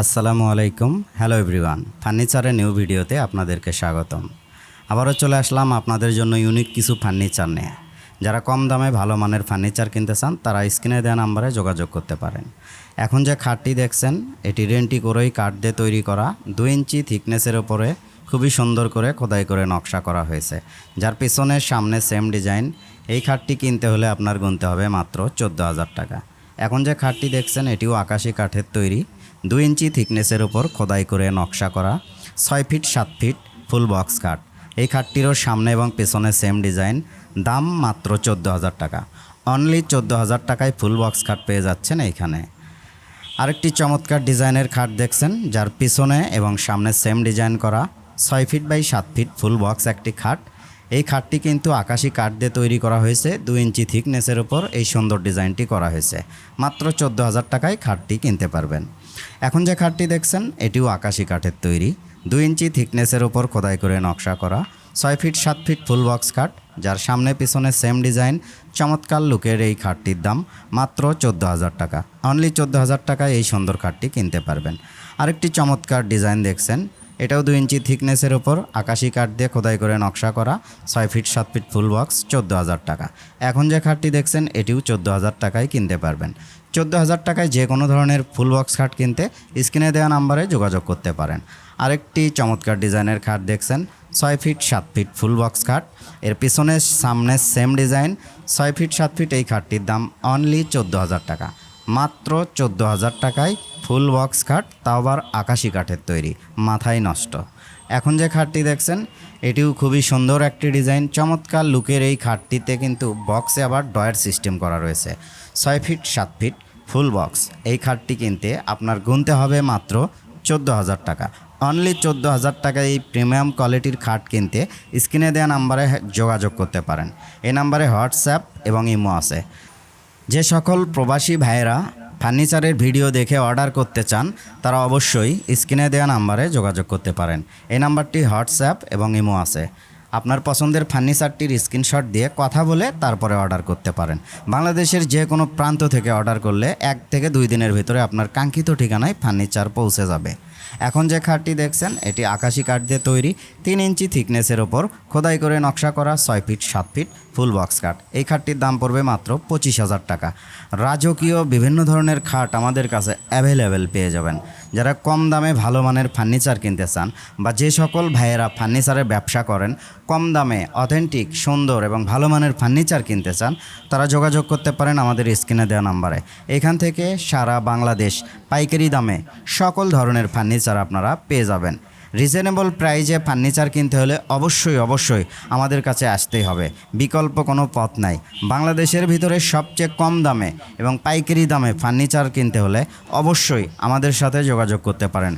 আসসালামু আলাইকুম। Hello everyone ফার্নিচারের নিউ ভিডিওতে আপনাদেরকে স্বাগতম। আবারও চলে আসলাম আপনাদের জন্য ইউনিক কিছু ফার্নিচার নিয়ে। যারা কম দামে ভালো মানের ফার্নিচার কিনতে চান, তারা স্ক্রিনে দেওয়া নাম্বারে যোগাযোগ করতে পারেন। এখন যে খাটটি দেখছেন, এটি রেন্টি করেই কাঠ দিয়ে তৈরি করা। দুই ইঞ্চি থিকনেসের ওপরে খুবই সুন্দর করে খোদাই করে নকশা করা হয়েছে। যার পিছনে সামনে সেম ডিজাইন এই খাটটি কিনতে হলে আপনার গুনতে হবে মাত্র চোদ্দ হাজার টাকা। এখন যে খাটটি দেখছেন, এটিও আকাশি কাঠের তৈরি। দুই ইঞ্চি থিকনেসের ওপর খোদাই করে নকশা করা, ছয় ফিট, সাত ফিট, ফুল বক্স কাঠ এই খাটটিরও সামনে এবং পেছনে সেম ডিজাইন। দাম মাত্র চোদ্দ হাজার টাকা। অনলি চোদ্দ হাজার টাকায় ফুল বক্স খাট পেয়ে যাচ্ছেন এইখানে। আরেকটি চমৎকার ডিজাইনের খাট দেখছেন, যার পিছনে এবং সামনে সেম ডিজাইন করা, ছয় ফিট বাই সাত ফিট ফুল বক্স একটি খাট। এই খাটটি কিন্তু আকাশি কাঠ দিয়ে তৈরি করা হয়েছে দু ইঞ্চি থিকনেসের উপর এই সুন্দর ডিজাইনটি করা হয়েছে। মাত্র চোদ্দ হাজার টাকায় খাটটি কিনতে পারবেন। এখন যে খাটটি দেখছেন, এটিও আকাশি কাঠের তৈরি। দু ইঞ্চি থিকনেসের উপর খোদাই করে নকশা করা। ছয় ফিট, সাত ফিট ফুল বক্স খাট, যার সামনে পিছনে সেম ডিজাইন, চমৎকার লুকের এই খাটটির দাম মাত্র চোদ্দ হাজার টাকা। অনলি চোদ্দ হাজার টাকায় এই সুন্দর খাটটি কিনতে পারবেন। আরেকটি চমৎকার ডিজাইন দেখছেন এটাও দুই ইঞ্চি থিকনেসের ওপর আকাশি কাঠ দিয়ে খোদাই করে নকশা করা ছয় ফিট, সাত ফিট ফুল বক্স, চোদ্দ হাজার টাকা। এখন যে খাটটি দেখছেন, এটিও চোদ্দ হাজার টাকায় কিনতে পারবেন। চোদ্দ হাজার টাকায় যে কোনো ধরনের ফুল বক্স খাট কিনতে স্ক্রিনে দেওয়া নাম্বারে যোগাযোগ করতে পারেন। আরেকটি চমৎকার ডিজাইনের খাট দেখছেন, ছয় ফিট, সাত ফিট ফুল বক্স খাট। এর পিছনে সামনে সেম ডিজাইন ছয় ফিট, সাত ফিট এই খাটটির দাম অনলি চোদ্দ হাজার টাকা। মাত্র চোদ্দ হাজার টাকায় ফুল বক্স খাট, তাও আবার আকাশি কাঠের তৈরি, মাথায় নষ্ট। এখন যে খাটটি দেখছেন, এটিও খুবই সুন্দর একটি ডিজাইন, চমৎকার লুকের এই খাটটিতে কিন্তু বক্সে আবার ডয়ার সিস্টেম করা রয়েছে, ছয় ফিট, সাত ফিট, ফুল বক্স। এই খাটটি কিনতে আপনার গুনতে হবে মাত্র চোদ্দ হাজার টাকা। অনলি চোদ্দ হাজার টাকা এই প্রিমিয়াম কোয়ালিটির খাট কিনতে স্ক্রিনে দেওয়া নাম্বারে যোগাযোগ করতে পারেন। এই নাম্বারে হোয়াটসঅ্যাপ এবং ইমো আছে। যে সকল প্রবাসী ভাইয়েরা ফার্নিচারের ভিডিও দেখে অর্ডার করতে চান, তারা অবশ্যই স্ক্রিনে দেওয়া নাম্বারে যোগাযোগ করতে পারেন। এই নাম্বারটি হোয়াটসঅ্যাপ এবং ইমো আছে। আপনার পছন্দের ফার্নিচারটির স্ক্রিনশট দিয়ে কথা বলে তারপরে অর্ডার করতে পারেন। বাংলাদেশের যে কোনো প্রান্ত থেকে অর্ডার করলে এক থেকে দুই দিনের ভিতরে আপনার কাঙ্ক্ষিত ঠিকানায় ফার্নিচার পৌঁছে যাবে। এখন যে খাটটি দেখছেন, এটি আকাশি কাঠ দিয়ে তৈরি, তিন ইঞ্চি থিকনেসের ওপর, খোদাই করে নকশা করা ছয় ফিট, সাত ফিট, ফুল বক্স কাঠ। এই খাটটির দাম পড়বে মাত্র পঁচিশ হাজার টাকা। রাজকীয় বিভিন্ন ধরনের খাট আমাদের কাছে অ্যাভেলেবেল পেয়ে যাবেন। যারা কম দামে ভালো মানের ফার্নিচার কিনতে চান বা যে সকল ভাইয়েরা ফার্নিচারের ব্যবসা করেন, কম দামে অথেন্টিক, সুন্দর এবং ভালো মানের ফার্নিচার কিনতে চান, তারা যোগাযোগ করতে পারেন আমাদের স্ক্রিনে দেওয়া নাম্বারে। এখান থেকে সারা বাংলাদেশ পাইকারি দামে সকল ধরনের ফার্নিচার আপনারা পেয়ে যাবেন। রিজনেবল প্রাইজে ফার্নিচার কিনতে হলে অবশ্যই অবশ্যই আমাদের কাছে আসতেই হবে। বিকল্প কোনো পথ নাই। বাংলাদেশের ভিতরে সবচেয়ে কম দামে এবং পাইকারি দামে ফার্নিচার কিনতে হলে অবশ্যই আমাদের সাথে যোগাযোগ করতে পারেন।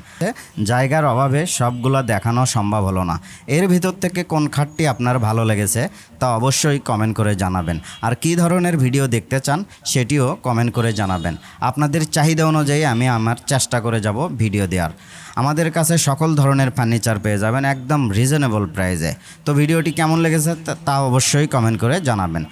জায়গার অভাবে সবগুলো দেখানো সম্ভব হলো না। এর ভিতর থেকে কোন খাটটি আপনার ভালো লেগেছে তা অবশ্যই কমেন্ট করে জানাবেন। আর কী ধরনের ভিডিও দেখতে চান সেটিও কমেন্ট করে জানাবেন। আপনাদের চাহিদা অনুযায়ী আমি আমার চেষ্টা করে যাব ভিডিও দেওয়ার। আমাদের কাছে সকল ধরনের ফার্নিচার পেয়ে যাবেন একদম রিজনেবল প্রাইসে তো ভিডিওটি কেমন লেগেছে তা অবশ্যই কমেন্ট করে জানাবেন।